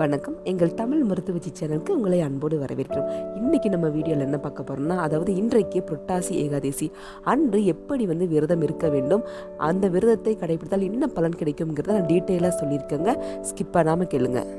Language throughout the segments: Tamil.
வணக்கம். எங்கள் தமிழ் மருத்துவச்சி சேனலுக்கு உங்களை அன்போடு வரவேற்கிறோம். இன்றைக்கி நம்ம வீடியோவில் என்ன பார்க்க போகிறோம்னா அதாவது இன்றைக்கு புரட்டாசி ஏகாதசி. அன்று எப்படி வந்து விரதம் இருக்க வேண்டும் அந்த விரதத்தை கடைபிடித்தால் என்ன பலன் கிடைக்குங்கிறத நான் டீட்டெயிலாக சொல்லியிருக்கேங்க. ஸ்கிப் பண்ணாமல் கேளுங்கள்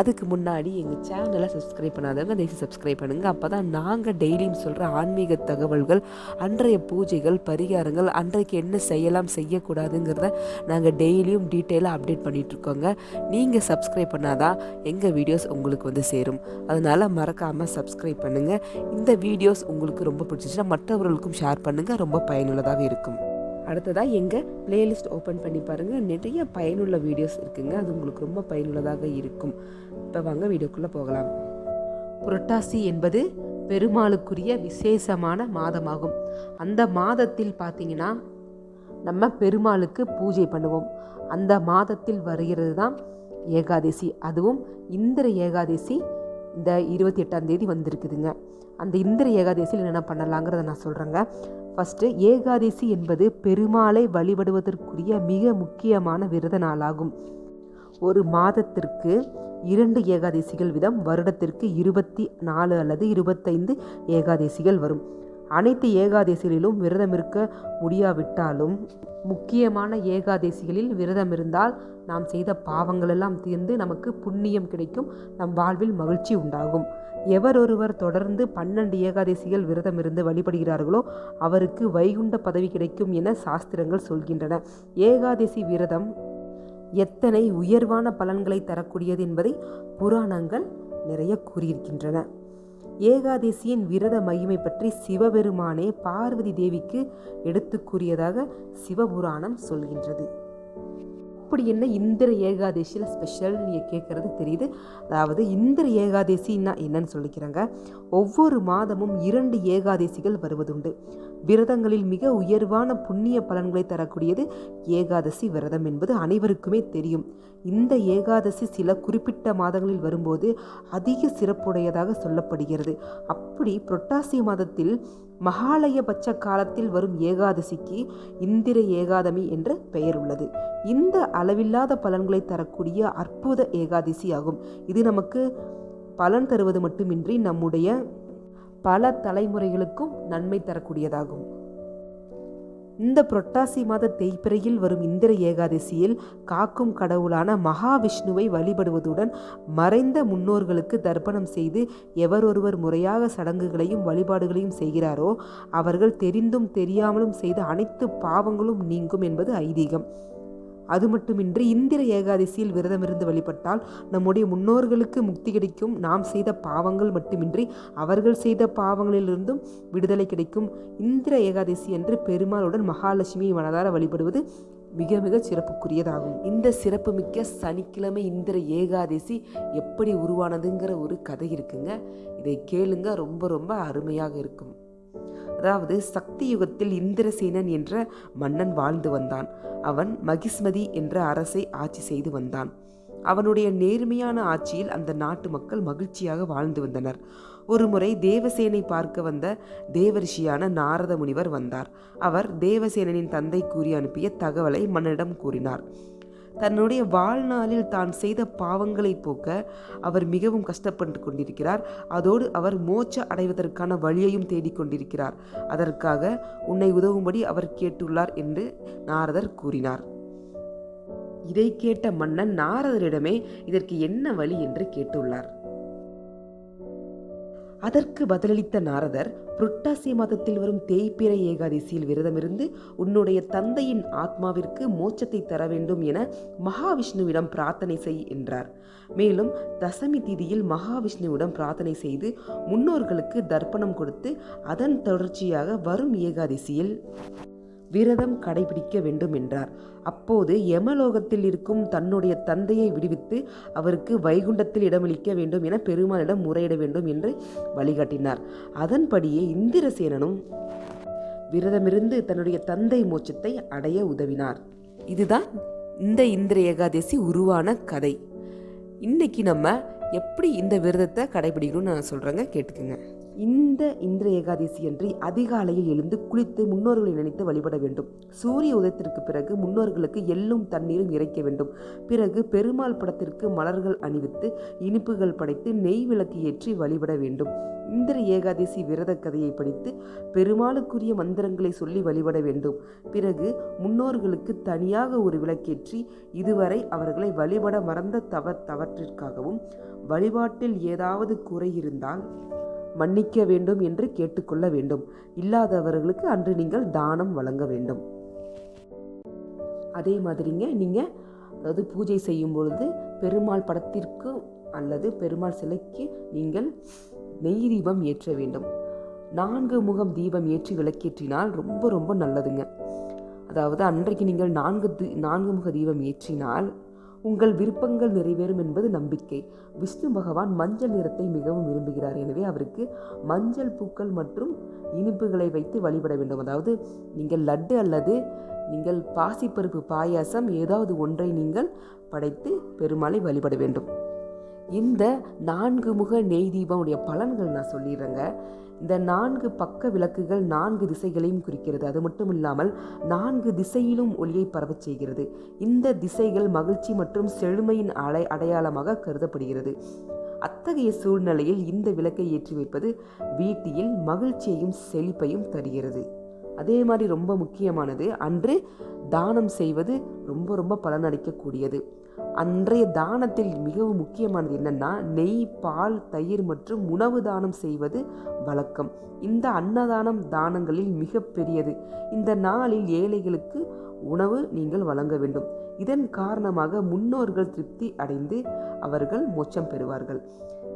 அதுக்கு முன்னாடி எங்கள் சேனலை சப்ஸ்கிரைப் பண்ணாதவங்க தயவுசெய்து சப்ஸ்கிரைப் பண்ணுங்கள் அப்போ தான் நாங்கள் டெய்லியும் சொல்கிற ஆன்மீக தகவல்கள் அன்றைய பூஜைகள் பரிகாரங்கள் அன்றைக்கு என்ன செய்யலாம் செய்யக்கூடாதுங்கிறத நாங்கள் டெய்லியும் டீட்டெயிலாக அப்டேட் பண்ணிகிட்ருக்கோங்க நீங்கள் சப்ஸ்கிரைப் பண்ணாதான் எங்கள் வீடியோஸ் உங்களுக்கு வந்து சேரும். அதனால் மறக்காமல் சப்ஸ்கிரைப் பண்ணுங்கள் இந்த வீடியோஸ் உங்களுக்கு ரொம்ப பிடிச்சிச்சுன்னா மற்றவர்களுக்கும் ஷேர் பண்ணுங்கள் ரொம்ப பயனுள்ளதாக இருக்கும். அடுத்ததாக எங்கள் பிளேலிஸ்ட் ஓப்பன் பண்ணி பாருங்கள் நிறைய பயனுள்ள வீடியோஸ் இருக்குங்க. அது உங்களுக்கு ரொம்ப பயனுள்ளதாக இருக்கும். இப்போ வாங்க வீடியோக்குள்ளே போகலாம். புரட்டாசி என்பது பெருமாளுக்குரிய விசேஷமான மாதமாகும். அந்த மாதத்தில் பார்த்தீங்கன்னா நம்ம பெருமாளுக்கு பூஜை பண்ணுவோம். அந்த மாதத்தில் வருகிறது தான் ஏகாதசி. அதுவும் இந்திர ஏகாதசி. இந்த இருபத்தி எட்டாம் தேதி வந்திருக்குதுங்க. அந்த இந்திர ஏகாதசியில் என்னென்ன பண்ணலாங்கிறத நான் சொல்கிறேங்க ஃபஸ்ட்டு ஏகாதசி என்பது பெருமாளை வழிபடுவதற்குரிய மிக முக்கியமான விரத நாளாகும். ஒரு மாதத்திற்கு இரண்டு ஏகாதசிகள் விதம் வருடத்திற்கு இருபத்தி நாலு அல்லது இருபத்தைந்து ஏகாதசிகள் வரும். அனைத்து ஏகாதசிகளிலும் விரதம் இருக்க முடியாவிட்டாலும் முக்கியமான ஏகாதசிகளில் விரதம் இருந்தால் நாம் செய்த பாவங்களெல்லாம் தீர்ந்து நமக்கு புண்ணியம் கிடைக்கும் நம் வாழ்வில் மகிழ்ச்சி உண்டாகும். எவரொருவர் தொடர்ந்து பன்னெண்டு ஏகாதசிகள் விரதம் இருந்து வழிபடுகிறார்களோ அவருக்கு வைகுண்ட பதவி கிடைக்கும் என சாஸ்திரங்கள் சொல்கின்றன. ஏகாதசி விரதம் எத்தனை உயர்வான பலன்களை தரக்கூடியது என்பதை புராணங்கள் நிறைய கூறியிருக்கின்றன. ஏகாதசியின் விரத மகிமை பற்றி சிவபெருமானே பார்வதி தேவிக்கு எடுத்து கூறியதாக சிவபுராணம் சொல்கின்றது. அப்படி என்ன இந்திர ஏகாதசியில் ஸ்பெஷல் நீங்கள் கேட்குறது தெரியுது. அதாவது இந்திர ஏகாதசின்னா என்னன்னு சொல்லிக்கிறாங்க. ஒவ்வொரு மாதமும் இரண்டு ஏகாதசிகள் வருவதுண்டு. விரதங்களில் மிக உயர்வான புண்ணிய பலன்களை தரக்கூடியது ஏகாதசி விரதம் என்பது அனைவருக்குமே தெரியும். இந்த ஏகாதசி சில குறிப்பிட்ட மாதங்களில் வரும்போது அதிக சிறப்புடையதாக சொல்லப்படுகிறது. அப்படி புரட்டாசி மாதத்தில் மகாலயபட்ச காலத்தில் வரும் ஏகாதசிக்கு இந்திர ஏகாதமி என்ற பெயர் உள்ளது. இந்த அளவில்லாத பலன்களை தரக்கூடிய அற்புத ஏகாதசி ஆகும் இது நமக்கு பலன் தருவது மட்டுமின்றி நம்முடைய பல தலைமுறைகளுக்கும் நன்மை தரக்கூடியதாகும். இந்த புரட்டாசி மாத தேய்பிறையில் வரும் இந்திர ஏகாதசியில் காக்கும் கடவுளான மகாவிஷ்ணுவை வழிபடுவதுடன் மறைந்த முன்னோர்களுக்கு தர்ப்பணம் செய்து எவரொருவர் முறையாக சடங்குகளையும் வழிபாடுகளையும் செய்கிறாரோ அவர்கள் தெரிந்தும் தெரியாமலும் செய்த அனைத்து பாவங்களும் நீங்கும் என்பது ஐதீகம். அது மட்டுமின்றி இந்திர ஏகாதசியில் விரதமிருந்து வழிபட்டால் நம்முடைய முன்னோர்களுக்கு முக்தி கிடைக்கும். நாம் செய்த பாவங்கள் மட்டுமின்றி அவர்கள் செய்த பாவங்களிலிருந்தும் விடுதலை கிடைக்கும். இந்திர ஏகாதசி என்று பெருமாளுடன் மகாலட்சுமியை மனதார வழிபடுவது மிக மிக சிறப்புக்குரியதாகும். இந்த சிறப்புமிக்க சனிக்கிழமை இந்திர ஏகாதசி எப்படி உருவானதுங்கிற ஒரு கதை இருக்குங்க. இதை கேளுங்க ரொம்ப ரொம்ப அருமையாக இருக்கும். அதாவது சக்தி யுகத்தில் இந்திரசேனன் என்ற மன்னன் வாழ்ந்து வந்தான். அவன் மகிஸ்மதி என்ற அரசை ஆட்சி செய்து வந்தான். அவனுடைய நேர்மையான ஆட்சியில் அந்த நாட்டு மக்கள் மகிழ்ச்சியாக வாழ்ந்து வந்தனர். ஒருமுறை தேவசேனை பார்க்க வந்த தேவரிஷியான நாரத முனிவர் வந்தார். அவர் தேவசேனனின் தந்தை கூறி அனுப்பிய தகவலை மன்னனிடம் கூறினார். தன்னுடைய வாழ்நாளில் தான் செய்த பாவங்களை போக்க அவர் மிகவும் கஷ்டப்பட்டு கொண்டிருக்கிறார். அதோடு அவர் மோட்ச அடைவதற்கான வழியையும் தேடிக்கொண்டிருக்கிறார் அதற்காக உன்னை உதவும்படி அவர் கேட்டுள்ளார் என்று நாரதர் கூறினார். இதை கேட்ட மன்னன் நாரதரிடமே இதற்கு என்ன வழி? என்று கேட்டுள்ளார். அதற்கு பதிலளித்த நாரதர் புரட்டாசி மாதத்தில் வரும் தேய்பிறை ஏகாதசியில் விரதமிருந்து உன்னுடைய தந்தையின் ஆத்மாவிற்கு மோட்சத்தை தர வேண்டும் என மகாவிஷ்ணுவிடம் பிரார்த்தனை செய் என்றார். மேலும் தசமி திதியில் மகாவிஷ்ணுவிடம் பிரார்த்தனை செய்து முன்னோர்களுக்கு தர்ப்பணம் கொடுத்து அதன் தொடர்ச்சியாக வரும் ஏகாதசியில் விரதம் கடைபிடிக்க வேண்டும் என்றார். அப்போது யமலோகத்தில் இருக்கும் தன்னுடைய தந்தையை விடுவித்து அவருக்கு வைகுண்டத்தில் இடமளிக்க வேண்டும் என பெருமானிடம் முறையிட வேண்டும் என்று வழிகாட்டினார். அதன்படியே இந்திரசேனனும் விரதமிருந்து தன்னுடைய தந்தை மோட்சத்தை அடைய உதவினார். இதுதான் இந்த இந்திர ஏகாதசி உருவான கதை. இன்னைக்கு நம்ம எப்படி இந்த விரதத்தை கடைபிடிக்கணும்னு நான் சொல்கிறேங்க கேட்டுக்குங்க. இந்த இந்திர ஏகாதசி அன்று அதிகாலையில் எழுந்து குளித்து முன்னோர்களை நினைத்து வழிபட வேண்டும். சூரிய உதயத்திற்கு பிறகு முன்னோர்களுக்கு எள்ளும் தண்ணீரும் இறைக்க வேண்டும். பிறகு பெருமாள் படத்திற்கு மலர்கள் அணிவித்து இனிப்புகள் படைத்து நெய் விளக்கு ஏற்றி வழிபட வேண்டும். இந்திர ஏகாதசி விரத கதையை படித்து பெருமாளுக்குரிய மந்திரங்களை சொல்லி வழிபட வேண்டும். பிறகு முன்னோர்களுக்கு தனியாக ஒரு விளக்கேற்றி இதுவரை அவர்களை வழிபட மறந்த தவ தவற்றிற்காகவும் வழிபாட்டில் ஏதாவது குறை இருந்தால் மன்னிக்க வேண்டும் என்று கேட்டுக்கொள்ள வேண்டும். இல்லாதவர்களுக்கு அன்று நீங்கள் தானம் வழங்க வேண்டும். அதே மாதிரிங்க நீங்கள் அதாவது பூஜை செய்யும் பொழுது பெருமாள் படத்திற்கு அல்லது பெருமாள் சிலைக்கு நீங்கள் நெய் தீபம் ஏற்ற வேண்டும். நான்கு முகம் தீபம் ஏற்றி விளக்கேற்றினால் ரொம்ப ரொம்ப நல்லதுங்க. அதாவது அன்றைக்கு நீங்கள் நான்கு நான்கு முக தீபம் ஏற்றினால் உங்கள் விருப்பங்கள் நிறைவேறும் என்பது நம்பிக்கை. விஷ்ணு பகவான் மஞ்சள் நிறத்தை மிகவும் விரும்புகிறார். எனவே அவருக்கு மஞ்சள் பூக்கள் மற்றும் இனிப்புகளை வைத்து வழிபட வேண்டும். அதாவது நீங்கள் லட்டு அல்லது நீங்கள் பாசிப்பருப்பு பாயாசம் ஏதாவது ஒன்றை நீங்கள் படைத்து பெருமாளை வழிபட வேண்டும். இந்த நான்கு முக நெய் தீபம் உடைய பலன்கள் நான் சொல்லிடுறேங்க. இந்த நான்கு பக்க விளக்குகள் நான்கு திசைகளையும் குறிக்கிறது. அது மட்டும் இல்லாமல் நான்கு திசையிலும் ஒளியை பரவச் செய்கிறது. இந்த திசைகள் மகிழ்ச்சி மற்றும் செழுமையின் அடை அடையாளமாக கருதப்படுகிறது. அத்தகைய சூழ்நிலையில் இந்த விளக்கை ஏற்றி வைப்பது வீட்டில் மகிழ்ச்சியையும் செழிப்பையும் தருகிறது. அதே மாதிரி ரொம்ப முக்கியமானது அன்று தானம் செய்வது ரொம்ப ரொம்ப பலனளிக்கக்கூடியது. அன்றைய தானத்தில் மிகவும் முக்கியமானது என்னன்னா நெய் பால் தயிர் மற்றும் உணவு தானம் செய்வது வழக்கம். இந்த அன்னதானம் தானங்களில் மிக பெரியது. இந்த நாளில் ஏழைகளுக்கு உணவு நீங்கள் வழங்க வேண்டும். இதன் காரணமாக முன்னோர்கள் திருப்தி அடைந்து அவர்கள் மோச்சம் பெறுவார்கள்.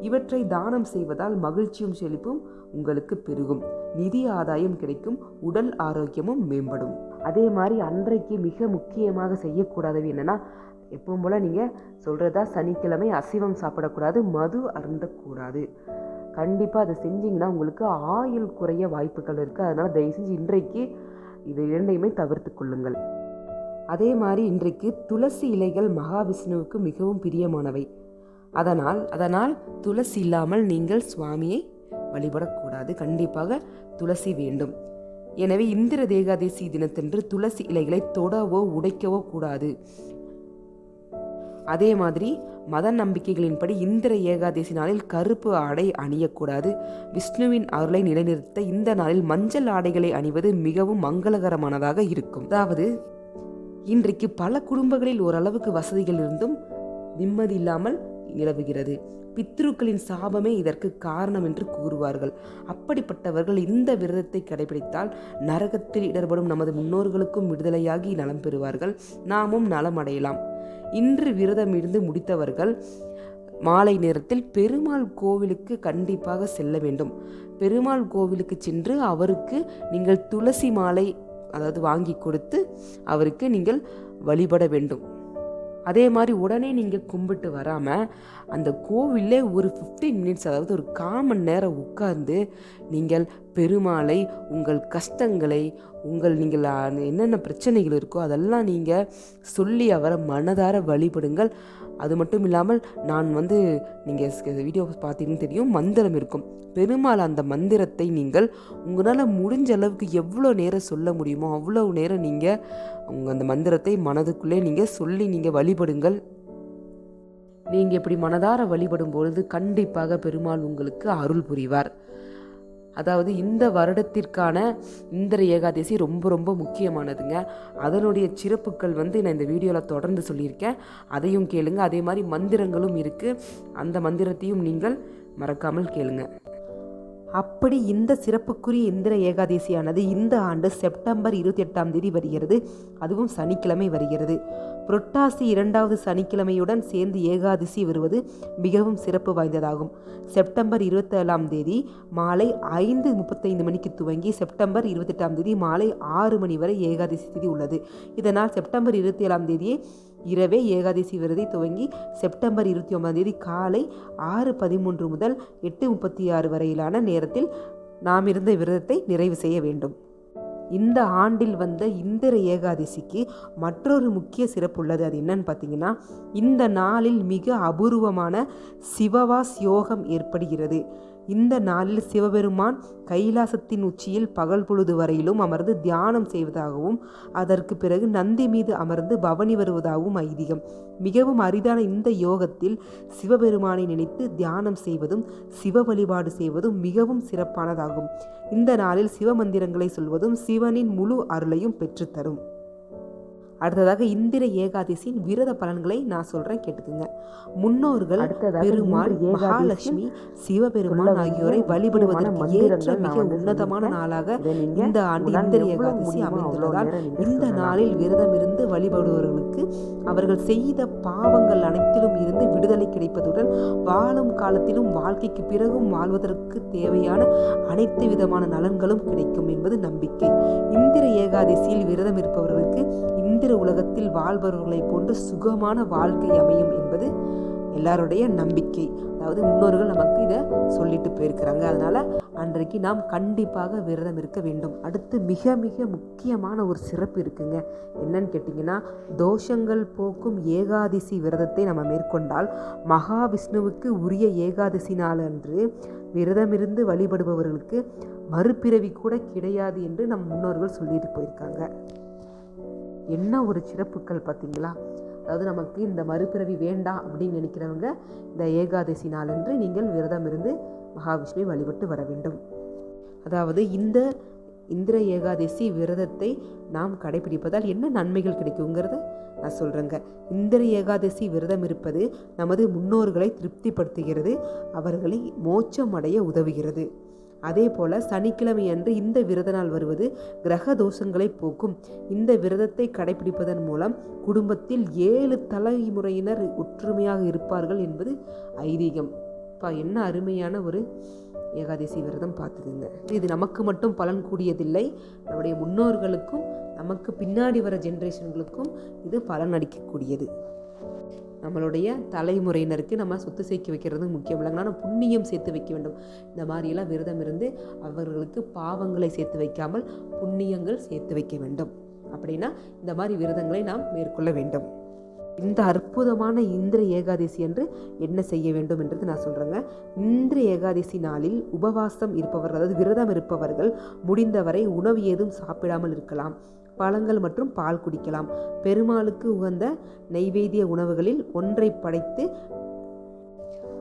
இவற்றை தானம் செய்வதால் மகிழ்ச்சியும் செழிப்பும் உங்களுக்கு பெருகும். நிதி ஆதாயம் கிடைக்கும். உடல் ஆரோக்கியமும் மேம்படும். அதே மாதிரி அன்றைக்கு மிக முக்கியமாக செய்யக்கூடாதது என்னென்னா எப்பவும் போல் நீங்கள் சொல்கிறதா சனிக்கிழமை அசைவம் சாப்பிடக்கூடாது மது அருந்தக்கூடாது. கண்டிப்பாக அதை செஞ்சிங்கன்னா உங்களுக்கு ஆயுள் குறைய வாய்ப்புகள் இருக்குது அதனால் தயவு செஞ்சு இன்றைக்கு இது இரண்டையுமே தவிர்த்து கொள்ளுங்கள். அதே மாதிரி இன்றைக்கு துளசி இலைகள் மகாவிஷ்ணுவுக்கு மிகவும் பிரியமானவை. அதனால் அதனால் துளசி இல்லாமல் நீங்கள் சுவாமியை வழிபடக்கூடாது. கண்டிப்பாக துளசி வேண்டும். எனவே இந்திர தேகாதேசி தினத்தன்று துளசி இலைகளை தொடவோ உடைக்கவோ கூடாது. அதே மாதிரி மத நம்பிக்கைகளின்படி இந்திர ஏகாதசி நாளில் கருப்பு ஆடை அணியக்கூடாது. விஷ்ணுவின் அருளை நிலைநிறுத்த இந்த நாளில் மஞ்சள் ஆடைகளை அணிவது மிகவும் மங்களகரமானதாக இருக்கும். அதாவது இன்றைக்கு பல குடும்பங்களில் ஓரளவுக்கு வசதிகள் இருந்தும் நிம்மதி இல்லாமல் நிலவுகிறது. பித்ருக்களின் சாபமே இதற்கு காரணம் என்று கூறுவார்கள். அப்படிப்பட்டவர்கள் இந்த விரதத்தை கடைபிடித்தால் நரகத்தில் இடர்படும் நமது முன்னோர்களுக்கும் விடுதலையாகி நலம் பெறுவார்கள். நாமும் நலம் அடையலாம் இன்று விரதம் இருந்து முடித்தவர்கள் மாலை நேரத்தில் பெருமாள் கோவிலுக்கு கண்டிப்பாக செல்ல வேண்டும். பெருமாள் கோவிலுக்கு சென்று அவருக்கு நீங்கள் துளசி மாலை அதாவது வாங்கி கொடுத்து அவருக்கு நீங்கள் வழிபட வேண்டும். அதே மாதிரி உடனே நீங்கள் கும்பிட்டு வராமல் அந்த கோவிலே ஒரு ஃபிஃப்டீன் மினிட்ஸ் அதாவது ஒரு காமன் நேரம் உட்கார்ந்து நீங்கள் பெருமாளை உங்கள் கஷ்டங்களை உங்கள் நீங்கள் என்னென்ன பிரச்சனைகள் இருக்கோ அதெல்லாம் நீங்கள் சொல்லி அவரை மனதார வழிபடுங்கள். அது மட்டும் இல்லாமல் நான் வந்து நீங்கள் வீடியோ பார்த்தீங்கன்னு தெரியும் மந்திரம் இருக்கும். பெருமாள் அந்த மந்திரத்தை நீங்கள் உங்களால் முடிஞ்ச அளவுக்கு எவ்வளோ நேரம் சொல்ல முடியுமோ அவ்வளோ நேரம் நீங்கள் உங்கள் அந்த மந்திரத்தை மனதுக்குள்ளே நீங்கள் சொல்லி நீங்கள் வழிபடுங்கள். நீங்கள் இப்படி மனதார வழிபடும் பொழுது கண்டிப்பாக பெருமாள் உங்களுக்கு அருள் புரிவார். அதாவது இந்த வருடத்திற்கான இந்திர ஏகாதசி ரொம்ப ரொம்ப முக்கியமானதுங்க. அதனுடைய சிறப்புகள் வந்து நான் இந்த வீடியோவில் தொடர்ந்து சொல்லியிருக்கேன். அதையும் கேளுங்க. அதே மாதிரி மந்திரங்களும் இருக்குது அந்த மந்திரத்தையும் நீங்கள் மறக்காமல் கேளுங்க. அப்படி இந்த சிறப்புக்குரிய இந்திர ஏகாதசியானது இந்த ஆண்டு செப்டம்பர் இருபத்தி எட்டாம் தேதி வருகிறது. அதுவும் சனிக்கிழமை வருகிறது. புரட்டாசி இரண்டாவது சனிக்கிழமையுடன் சேர்ந்து ஏகாதசி வருவது மிகவும் சிறப்பு வாய்ந்ததாகும். செப்டம்பர் இருபத்தேழாம் தேதி மாலை ஐந்து முப்பத்தைந்து மணிக்கு துவங்கி செப்டம்பர் இருபத்தெட்டாம் தேதி மாலை ஆறு மணி வரை ஏகாதசி தேதி உள்ளது. இதனால் செப்டம்பர் இருபத்தி ஏழாம் தேதியே இரவே ஏகாதசி விரதி துவங்கி செப்டம்பர் இருபத்தி ஒன்பதாம் தேதி காலை ஆறு பதிமூன்று முதல் எட்டு முப்பத்தி ஆறு வரையிலான நேரத்தில் நாம் இருந்த விரதத்தை நிறைவு செய்ய வேண்டும். இந்த ஆண்டில் வந்த இந்திர ஏகாதசிக்கு மற்றொரு முக்கிய சிறப்பு உள்ளது. அது என்னன்னு பார்த்தீங்கன்னா இந்த நாளில் மிக அபூர்வமான சிவவாஸ் யோகம் ஏற்படுகிறது. இந்த நாளில் சிவபெருமான் கைலாசத்தின் உச்சியில் பகல் பொழுது வரையிலும் அமர்ந்து தியானம் செய்வதாகவும் அதற்கு பிறகு நந்தி மீது அமர்ந்து பவனி வருவதாகவும் ஐதீகம். மிகவும் அரிதான இந்த யோகத்தில் சிவபெருமானை நினைத்து தியானம் செய்வதும் சிவ வழிபாடு செய்வதும் மிகவும் சிறப்பானதாகும். இந்த நாளில் சிவமந்திரங்களை சொல்வதும் சிவனின் முழு அருளையும் பெற்றுத்தரும். அடுத்ததாக இந்திர ஏகாதசியின் விரத பலன்களை நான் சொல்றேன் கேட்டுக்குங்க. முன்னோர்கள் பெருமாள் மகாலட்சுமி சிவபெருமான் ஆகியோரை வழிபடுவதற்கு ஏற்ற மிக உன்னதமான நாளாக இந்த ஆண்டு இந்திர ஏகாதசி அமைந்துள்ளதால் இந்த நாளில் விரதம் இருந்து வழிபடுபவர்களுக்கு அவர்கள் செய்த பாவங்கள் அனைத்திலும் இருந்து விடுதலை கிடைப்பதுடன் வாழும் காலத்திலும் வாழ்க்கைக்கு பிறகும் வாழ்வதற்கு தேவையான அனைத்து விதமான நலன்களும் கிடைக்கும் என்பது நம்பிக்கை. இந்திர ஏகாதசியில் விரதம் இருப்பவர்களுக்கு இயந்திர உலகத்தில் வாழ்பவர்களைப் போன்று சுகமான வாழ்க்கை அமையும் என்பது எல்லாருடைய நம்பிக்கை. அதாவது முன்னோர்கள் நமக்கு இதை சொல்லிட்டு போயிருக்கிறாங்க. அதனால் அன்றைக்கு நாம் கண்டிப்பாக விரதம் இருக்க வேண்டும். அடுத்து மிக மிக முக்கியமான ஒரு சிறப்பு இருக்குங்க. என்னன்னு கேட்டிங்கன்னா தோஷங்கள் போக்கும் ஏகாதசி விரதத்தை நம்ம மேற்கொண்டால் மகாவிஷ்ணுவுக்கு உரிய ஏகாதசி நாள் அன்று விரதமிருந்து வழிபடுபவர்களுக்கு மறுபிறவி கூட கிடையாது என்று நம் முன்னோர்கள் சொல்லிட்டு போயிருக்காங்க. என்ன ஒரு சிறப்புகள் பார்த்தீங்களா? அதாவது நமக்கு இந்த மறுபிறவி வேண்டாம் அப்படின்னு நினைக்கிறவங்க இந்த ஏகாதசி நாளன்று நீங்கள் விரதம் இருந்து மகாவிஷ்ணுவை வழிபட்டு வர வேண்டும். அதாவது இந்த இந்திர ஏகாதசி விரதத்தை நாம் கடைபிடிப்பதால் என்ன நன்மைகள் கிடைக்குங்கிறத நான் சொல்கிறேங்க இந்திர ஏகாதசி விரதம் இருப்பது நமது முன்னோர்களை திருப்திப்படுத்துகிறது அவர்களை மோட்சம் அடைய உதவுகிறது. அதே போல் சனிக்கிழமை அன்று இந்த விரத நாள் வருவது கிரக தோஷங்களை போக்கும். இந்த விரதத்தை கடைபிடிப்பதன் மூலம் குடும்பத்தில் ஏழு தலைமுறையினர் ஒற்றுமையாக இருப்பார்கள் என்பது ஐதீகம். இப்போ என்ன அருமையான ஒரு ஏகாதசி விரதம் பார்த்துக்குங்க. இது நமக்கு மட்டும் பலன் கூடியதில்லை. நம்முடைய முன்னோர்களுக்கும் நமக்கு பின்னாடி வர ஜென்ரேஷன்களுக்கும் இது பலன் அளிக்கக்கூடியது. நம்மளுடைய தலைமுறையினருக்கு நம்ம சொத்து சேர்த்து வைக்கிறது முக்கியம் இல்லைங்க. ஆனால் புண்ணியம் சேர்த்து வைக்க வேண்டும். இந்த மாதிரியெல்லாம் விரதம் இருந்து அவர்களுக்கு பாவங்களை சேர்த்து வைக்காமல் புண்ணியங்கள் சேர்த்து வைக்க வேண்டும். அப்படின்னா இந்த மாதிரி விரதங்களை நாம் மேற்கொள்ள வேண்டும். இந்த அற்புதமான இந்திர ஏகாதசி என்று என்ன செய்ய வேண்டும் என்றது நான் சொல்கிறேங்க இந்திர ஏகாதசி நாளில் உபவாசம் இருப்பவர்கள் அதாவது விரதம் இருப்பவர்கள் முடிந்தவரை உணவு ஏதும் சாப்பிடாமல் இருக்கலாம். பழங்கள் மற்றும் பால் குடிக்கலாம். பெருமாளுக்கு உகந்த நைவேத்திய உணவுகளில் ஒன்றை படைத்து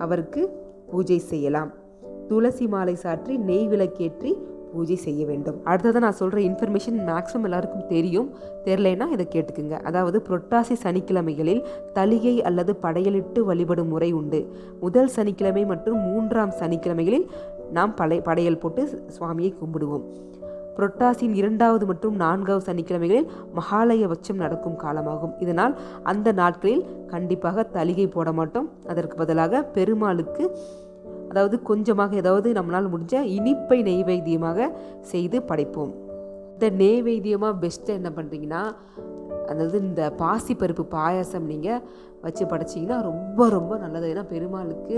அவருக்கு பூஜை செய்யலாம். துளசி மாலை சாற்றி நெய் விளக்கேற்றி பூஜை செய்ய வேண்டும். அடுத்ததாக நான் சொல்கிற இன்ஃபர்மேஷன் மேக்ஸிமம் எல்லாருக்கும் தெரியும். தெரிலனா இதை கேட்டுக்குங்க. அதாவது புரட்டாசி சனிக்கிழமைகளில் தலிகை அல்லது படையலிட்டு வழிபடும் முறை உண்டு. முதல் சனிக்கிழமை மற்றும் மூன்றாம் சனிக்கிழமைகளில் நாம் படை படையல் போட்டு சுவாமியை கும்பிடுவோம். புரட்டாசியின் இரண்டாவது மற்றும் நான்காவது சனிக்கிழமைகளில் மகாலய வச்சம் நடக்கும் காலமாகும். இதனால் அந்த நாட்களில் கண்டிப்பாக தலிகை போட மாட்டோம். அதற்கு பதிலாக பெருமாளுக்கு அதாவது கொஞ்சமாக ஏதாவது நம்மளால் முடிஞ்ச இனிப்பை நெய்வேத்தியமாக செய்து படைப்போம். இந்த நெய்வேத்தியமாக பெஸ்ட்டு என்ன பண்ணுறீங்கன்னா அதாவது இந்த பாசிப்பருப்பு பாயாசம் நீங்கள் வச்சு படைச்சிங்கன்னா ரொம்ப ரொம்ப நல்லது. ஏன்னா பெருமாளுக்கு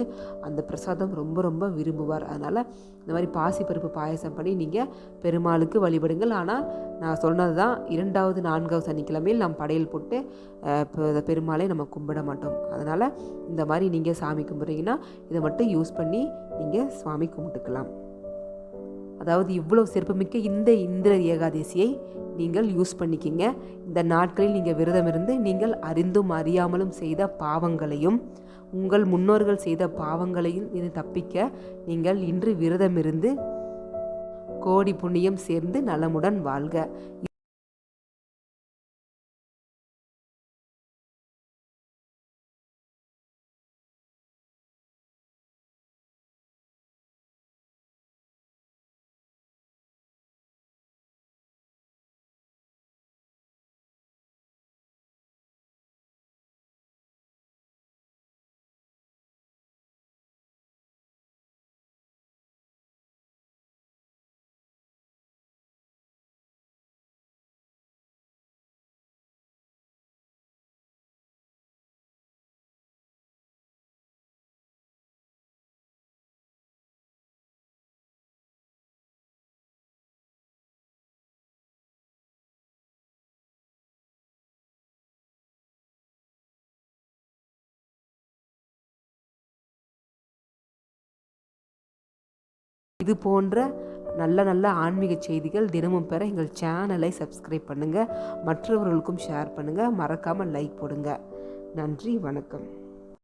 அந்த பிரசாதம் ரொம்ப ரொம்ப விரும்புவார். அதனால் இந்த மாதிரி பாசிப்பருப்பு பாயாசம் பண்ணி நீங்கள் பெருமாளுக்கு வழிபடுங்கள். ஆனால் நான் சொன்னது தான் இரண்டாவது நான்காவது சனிக்கிழமையில் நாம் படையல் போட்டு பெருமாளை நம்ம கும்பிட மாட்டோம். அதனால் இந்த மாதிரி நீங்கள் சாமி கும்பிட்றீங்கன்னா இதை மட்டும் யூஸ் பண்ணி நீங்கள் சுவாமி கும்பிட்டுக்கலாம். அதாவது இவ்வளோ சிறப்புமிக்க இந்த இந்திர ஏகாதசியை நீங்கள் யூஸ் பண்ணிக்கிங்க. இந்த நாட்களில் நீங்கள் விரதம் இருந்து நீங்கள் அறிந்தும் அறியாமலும் செய்த பாவங்களையும் உங்கள் முன்னோர்கள் செய்த பாவங்களையும் இது தப்பிக்க நீங்கள் இன்று விரதம் இருந்து கோடி புண்ணியம் சேர்ந்து நலமுடன் வாழ்க. இது போன்ற நல்ல நல்ல ஆன்மீக செய்திகள் தினமும் பெற எங்கள் சேனலை சப்ஸ்கிரைப் பண்ணுங்கள் மற்றவர்களுக்கும் ஷேர் பண்ணுங்கள் மறக்காமல் லைக் போடுங்க. நன்றி வணக்கம்.